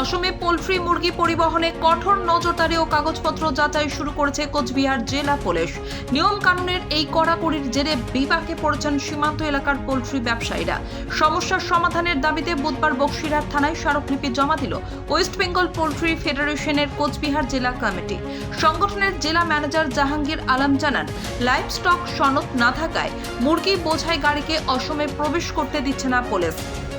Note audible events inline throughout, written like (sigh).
অসমে পোলট্রি মুরগি পরিবহনে কঠোর নজরদারি ও কাগজপত্র যাচাই শুরু করেছে কোচবিহার জেলা পুলিশ। নিয়ম কানুনের এই কড়াকড়ির জেরে বিপাকে পড়েছেন সীমান্ত এলাকার পোলট্রি ব্যবসায়ীরা। সমস্যার সমাধানের দাবিতে বুধবার বক্সিরহাট থানায় স্মারকলিপি জমা দিল ওয়েস্ট বেঙ্গল পোলট্রি ফেডারেশনের কোচবিহার জেলা কমিটি। সংগঠনের জেলা ম্যানেজার জাহাঙ্গীর আলম জানান, লাইভ স্টক সনদ না থাকায় মুরগি বোঝাই গাড়িকে অসমে প্রবেশ করতে দিচ্ছে না পুলিশ।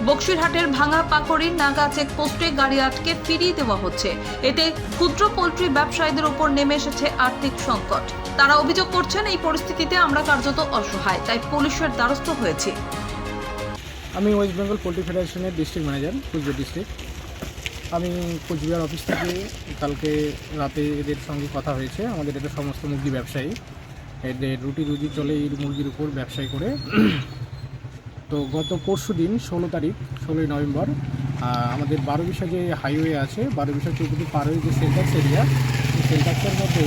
বক্সিরহাটের ভাঙা পাকড়ি নাগা চেকপোস্টে গাড়ি আটকে ফিরিয়ে দেওয়া হচ্ছে। এতে ক্ষুদ্র পোলট্রি ব্যবসায়ীদের উপর নেমে এসেছে আর্থিক সংকট। তারা অভিযোগ করছেন, এই পরিস্থিতিতে আমরা কার্যত অসহায়, তাই পুলিশের দ্বারস্থ হয়েছি। আমি ওয়েস্ট বেঙ্গল পোলট্রি ফেডারেশনের ডিস্ট্রিক্ট ম্যানেজার কুচবিহার ডিস্ট্রিক্ট আমি কোচবিহার অফিস থেকে কালকে রাতে এদের সঙ্গে কথা হয়েছে। আমাদের এটা সমস্ত মুরগি ব্যবসায়ী। এদের রুটি রুজি চলে এই মুরগির উপর ব্যবসায়ী করে তো গত পরশু দিন ষোলো তারিখ, ষোলোই নভেম্বর আমাদের বারো বিশা যে হাইওয়ে আছে বারো বিশা চৌকুটি পার হয়ে যে সেন্টাক্স এরিয়া সেই সেন্টাক্সের মধ্যে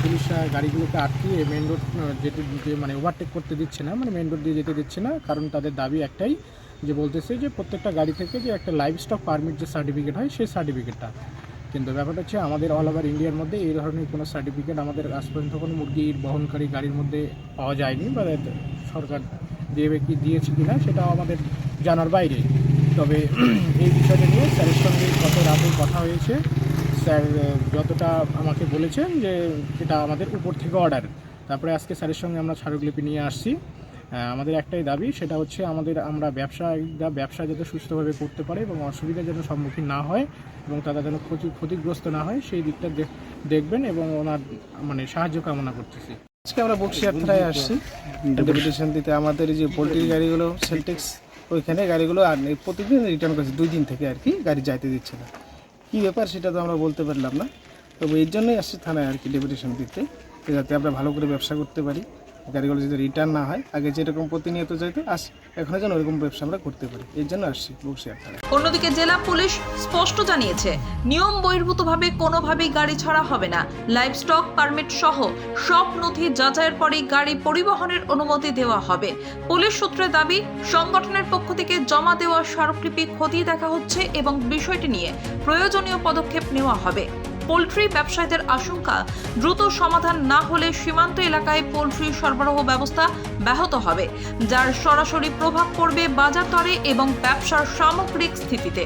পুলিশ গাড়িগুলোকে আটকিয়ে মেন রোড যেতে দিতে মানে ওভারটেক করতে দিচ্ছে না মানে মেন রোড দিয়ে যেতে দিচ্ছে না, কারণ তাদের দাবি একটাই যে বলতেছে যে প্রত্যেকটা গাড়ি থেকে যে একটা লাইভ স্টক পারমিট যে সার্টিফিকেট হয়, সেই সার্টিফিকেটটা কিন্তু ব্যাপারটা হচ্ছে আমাদের অল ওভার ইন্ডিয়ার মধ্যে এই ধরনের কোনো সার্টিফিকেট আমাদের আজ পর্যন্ত কোনো মুরগির বহনকারী গাড়ির মধ্যে পাওয়া যায়নি, বা সরকার দেবে কি দিয়েছে কি না সেটাও আমাদের জানার বাইরে। তবে (clears throat) এই বিষয়টা নিয়ে স্যারের সঙ্গে গত রাতে কথা হয়েছে। স্যার যতটা আমাকে বলেছেন যে এটা আমাদের উপর থেকে অর্ডার। তারপরে আজকে স্যারের সঙ্গে আমরা স্মারকলিপি নিয়ে আসছি। আমাদের একটাই দাবি, সেটা হচ্ছে আমাদের, আমরা ব্যবসায়ীরা, ব্যবসা যাতে সুস্থভাবে করতে পারে এবং অসুবিধা যেন সম্মুখীন না হয় এবং তারা যেন ক্ষতি, ক্ষতিগ্রস্ত না হয়, সেই দিকটা দেখ- দেখবেন এবং ওনার মানে সাহায্য কামনা করতেছি। আজকে আমরা বক্সিয়ার থানায় আসছি। ডেপুটেশন দিতে আমাদের যে পোলট্রির গাড়িগুলো সেলটেক্স ওইখানে গাড়িগুলো আর নেই, প্রতিদিন রিটার্ন করছে দুই দিন থেকে আর কি গাড়ি যাইতে দিচ্ছে না। কী ব্যাপার সেটা তো আমরা বলতে পারলাম না। তবে এর জন্যই আসছি থানায় আর কি ডেপুটেশন দিতে যাতে আমরা ভালো করে ব্যবসা করতে পারি। গাড়িগুলো যদি রিটার্ন না হয়, আগে যেরকম প্রতিনিয়ত যাইতে আস এখনও যেন ওরকম ব্যবসা আমরা করতে পারি। এর জন্য আসছি বক্সিয়ার অন্যদিকে জেলা পুলিশ স্পষ্ট জানিয়েছে, নিয়ম বহির্ভূতভাবে কোনোভাবেই গাড়ি ছাড়া হবে না। লাইভ স্টক পারমিট সহ সব নথি যাচাইয়ের পরেই গাড়ি পরিবহনের অনুমতি দেওয়া হবে। পুলিশ সূত্রে দাবি, সংগঠনের পক্ষ থেকে জমা দেওয়া স্মারকলিপি খতিয়ে দেখা হচ্ছে এবং বিষয়টি নিয়ে প্রয়োজনীয় পদক্ষেপ নেওয়া হবে। পোলট্রি ব্যবসায়ীদের আশঙ্কা, দ্রুত সমাধান না হলে সীমান্ত এলাকায় পোলট্রি সরবরাহ ব্যবস্থা ব্যাহত হবে, যার সরাসরি প্রভাব পড়বে বাজার দরে এবং ব্যবসার সামগ্রিক স্থিতিতে।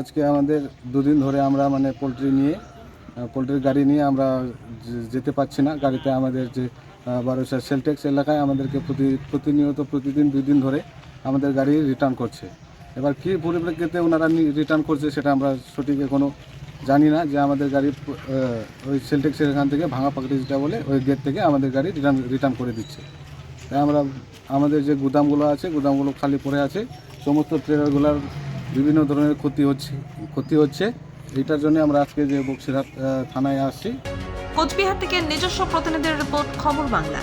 আজকে আমাদের দুদিন ধরে আমরা মানে পোলট্রি নিয়ে পোলট্রির গাড়ি নিয়ে আমরা যেতে পারছি না। গাড়িতে আমাদের যে বারোশা সেলটেক্স এলাকায় আমাদেরকে প্রতি, প্রতিনিয়ত প্রতিদিন দুই দিন ধরে আমাদের গাড়ি রিটার্ন করছে। এবার কী পরিপ্রেক্ষিতে ওনারা রিটার্ন করছে সেটা আমরা সঠিক এখনও জানি না যে আমাদের গাড়ি ওই সেলটেক্সের এখান থেকে ভাঙা পাকড়ি যেটা বলে, ওই গেট থেকে আমাদের গাড়ি রিটার্ন রিটার্ন করে দিচ্ছে। তাই আমরা, আমাদের যে গুদামগুলো আছে, গুদামগুলো খালি পড়ে আছে, সমস্ত ট্রেলারগুলোর বিভিন্ন ধরনের ক্ষতি হচ্ছে ক্ষতি হচ্ছে। এইটার জন্য আমরা আজকে যে বক্সিরহাট থানায় আসছি। কোচবিহার থেকে নিজস্ব প্রতিনিধির রিপোর্ট খবর বাংলা।